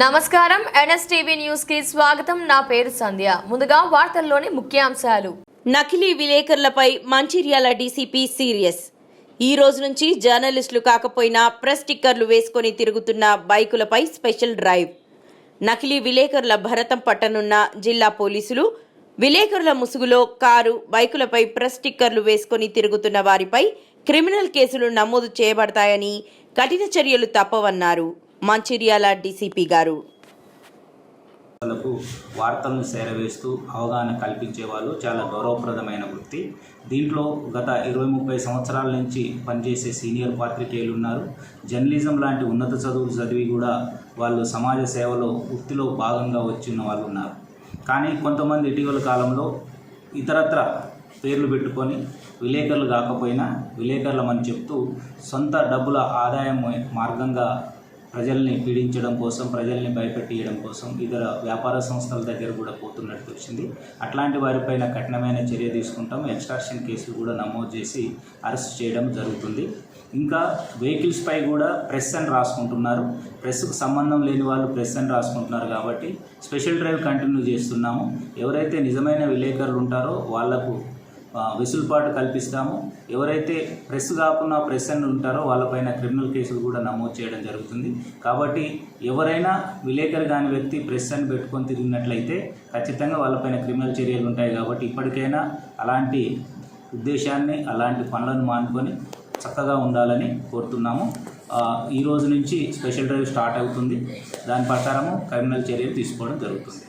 నమస్కారం. ఎన్ఎస్టీవీ న్యూస్కి స్వాగతం. నా పేరు సంధ్య. ముందుగా వార్తల్లోని ముఖ్యాంశాలు. నకిలీ విలేకరులపై మంచిర్యాల డీసీపీ సీరియస్. ఈ రోజు నుంచి జర్నలిస్టులు కాకపోయినా ప్రెస్ స్టిక్కర్లు వేసుకొని తిరుగుతున్న బైకులపై స్పెషల్ డ్రైవ్. నకిలీ విలేకరుల భరతం పట్టనున్న జిల్లా పోలీసులు విలేకరుల ముసుగులో కారు బైకులపై ప్రెస్ స్టిక్కర్లు వేసుకొని తిరుగుతున్న వారిపై క్రిమినల్ కేసులు నమోదు చేయబడతాయని కఠిన చర్యలు తప్పవన్నారు. మంచిర్యాల డీసీపీ గారు. లకు వార్తలను చేరవేస్తూ అవగాహన కల్పించే వాళ్ళు చాలా గౌరవప్రదమైన వృత్తి. దీంట్లో గత ఇరవై ముప్పై సంవత్సరాల నుంచి పనిచేసే సీనియర్ పాత్రికేయులు ఉన్నారు. జర్నలిజం లాంటి ఉన్నత చదువులు చదివి కూడా వాళ్ళు సమాజ సేవలో వృత్తిలో భాగంగా వచ్చిన వాళ్ళు ఉన్నారు. కానీ కొంతమంది ఇటీవల కాలంలో ఇతరత్ర పేర్లు పెట్టుకొని విలేకరులు కాకపోయినా విలేకరులమని చెప్తూ సొంత డబ్బుల ఆదాయం మార్గంగా ప్రజల్ని పీడించడం కోసం ప్రజల్ని భయపెట్టియడం కోసం ఇతర వ్యాపార సంస్థల దగ్గర కూడా పోతున్నట్టు వచ్చింది. అట్లాంటి వారిపైన కఠినమైన చర్య తీసుకుంటాం. ఎక్స్ట్రాక్షన్ కేసులు కూడా నమోదు చేసి అరెస్ట్ చేయడం జరుగుతుంది. ఇంకా వెహికల్స్పై కూడా ప్రెస్ అని రాసుకుంటున్నారు. ప్రెస్కు సంబంధం లేని వాళ్ళు ప్రెస్ అని రాసుకుంటున్నారు కాబట్టి స్పెషల్ డ్రైవ్ కంటిన్యూ చేస్తున్నాము. ఎవరైతే నిజమైన విలేకరులు ఉంటారో వాళ్ళకు వెసులుబాటు కల్పిస్తాము. ఎవరైతే ప్రెస్ కాకుండా ప్రెస్ అని ఉంటారో వాళ్ళపైన క్రిమినల్ కేసులు కూడా నమోదు చేయడం జరుగుతుంది. కాబట్టి ఎవరైనా విలేకరు కాని వ్యక్తి ప్రెస్ అని పెట్టుకొని తిరిగినట్లయితే ఖచ్చితంగా వాళ్ళపైన క్రిమినల్ చర్యలు ఉంటాయి కాబట్టి ఇప్పటికైనా అలాంటి ఉద్దేశాన్ని అలాంటి పనులను మానుకొని చక్కగా ఉండాలని కోరుతున్నాము. ఈ రోజు నుంచి స్పెషల్ డ్రైవ్ స్టార్ట్ అవుతుంది. దాని ప్రకారము క్రిమినల్ చర్యలు తీసుకోవడం జరుగుతుంది.